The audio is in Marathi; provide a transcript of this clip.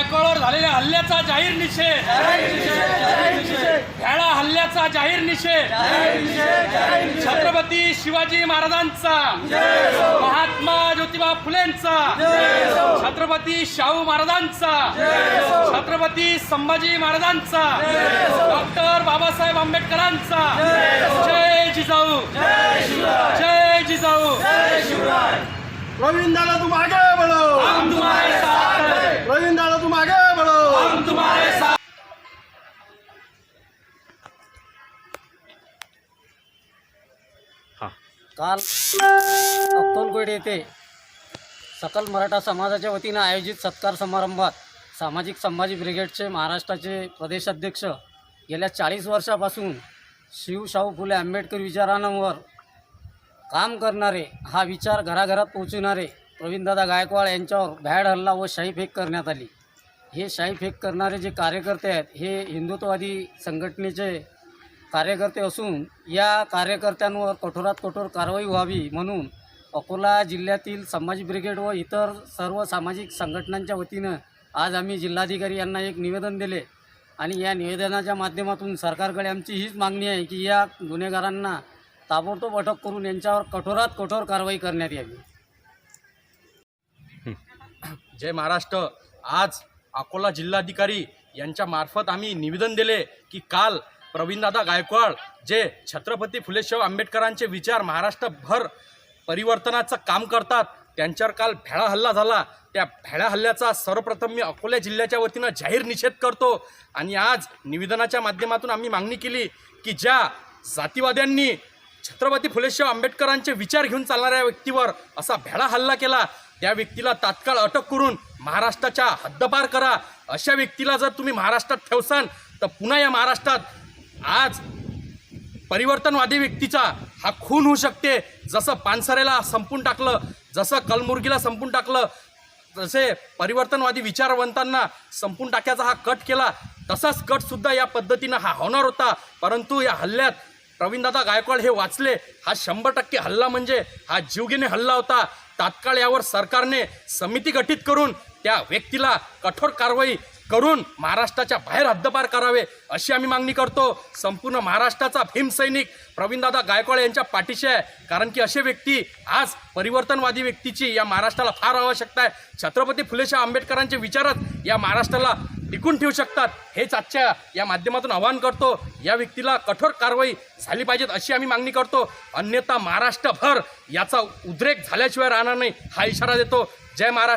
गायकवाडवर झालेल्या हल्ल्याचा जाहीर निषेध. भ्याडा हल्ल्याचा जाहीर निषेध. छत्रपती शिवाजी महाराजांचा. महात्मा ज्योतिबा फुलेंचा. छत्रपती शाहू महाराजांचा. छत्रपती संभाजी महाराजांचा. डॉक्टर बाबासाहेब आंबेडकरांचा. जय जिजाऊ. जय जिजाऊ. प्रवीण दादा तुम काल अक्कलकोट येथे सकल मराठा समाजाच्या वतीनं आयोजित सत्कार समारंभात सामाजिक संभाजी ब्रिगेडचे महाराष्ट्राचे प्रदेशाध्यक्ष गेल्या चाळीस वर्षापासून शिव शाहू फुले आंबेडकर विचारांवर काम करणारे हा विचार घराघरात पोहोचविणारे प्रवीणदादा गायकवाड यांच्यावर भॅड हल्ला व शाही फेक करण्यात आली. हे शाही फेक करणारे जे कार्यकर्ते आहेत हे हिंदुत्ववादी संघटनेचे कार्यकर्ते असून या कार्यकर्त्यांवर कठोरात कठोर कारवाई व्हावी म्हणून अकोला जिल्ह्यातील संभाजी ब्रिगेड व इतर सर्व सामाजिक संघटनांच्या वतीनं आज आम्ही जिल्हाधिकारी यांना एक निवेदन दिले. आणि या निवेदनाच्या माध्यमातून सरकारकडे आमची हीच मागणी आहे की या गुन्हेगारांना ताबडतोब अटक करून यांच्यावर कठोरात कठोर कारवाई करण्यात यावी. जय महाराष्ट्र. आज अकोला जिल्हाधिकारी यांच्यामार्फत आम्ही निवेदन दिले की काल प्रवीणदादा गायकवाड जे छत्रपती फुले शाहू आंबेडकरांचे विचार महाराष्ट्रभर परिवर्तनाचं काम करतात त्यांच्यावर काल भ्याळा हल्ला झाला. त्या भ्याळा हल्ल्याचा सर्वप्रथम मी अकोला जिल्ह्याच्या वतीनं जाहीर निषेध करतो. आणि आज निवेदनाच्या माध्यमातून आम्ही मागणी केली की ज्या जातीवाद्यांनी छत्रपती फुले आंबेडकरांचे विचार घेऊन चालणाऱ्या व्यक्तीवर असा भ्याळा हल्ला केला त्या व्यक्तीला तात्काळ अटक करून महाराष्ट्राच्या हद्दपार करा. अशा व्यक्तीला जर तुम्ही महाराष्ट्रात ठेवसान तर पुन्हा या महाराष्ट्रात आज परिवर्तनवादी व्यक्तीचा हा खून होऊ शकते. जसं पानसरेला संपून टाकलं जसं कलमुर्गीला संपून टाकलं जसे परिवर्तनवादी विचारवंतांना संपून टाक्याचा हा कट केला तसाच कटसुद्धा या पद्धतीनं हा होणार होता. परंतु या हल्ल्यात प्रवीणदादा गायकवाड हे वाचले हा शंभर टक्के हल्ला म्हणजे हा जीवघेणे हल्ला होता. तात्काळ यावर सरकारने समिती गठीत करून त्या व्यक्तीला कठोर कारवाई करून महाराष्ट्राच्या बाहेर हद्दपार करावे अशी आम्ही मागणी करतो. संपूर्ण महाराष्ट्राचा भीमसैनिक प्रवीणदादा गायकवाड यांच्या पाठीशी आहे. कारण की असे व्यक्ती आज परिवर्तनवादी व्यक्तीची या महाराष्ट्राला फार आवश्यकता आहे. छत्रपती फुलेशाह आंबेडकरांचे विचारच या महाराष्ट्राला टिकून ठेवू शकतात. हेच आजच्या या माध्यमातून आवाहन करतो. या व्यक्तीला कठोर कारवाई झाली पाहिजेत अशी आम्ही मागणी करतो. अन्यथा महाराष्ट्रभर याचा उद्रेक झाल्याशिवाय राहणार नाही हा इशारा देतो. जय महाराष्ट्र.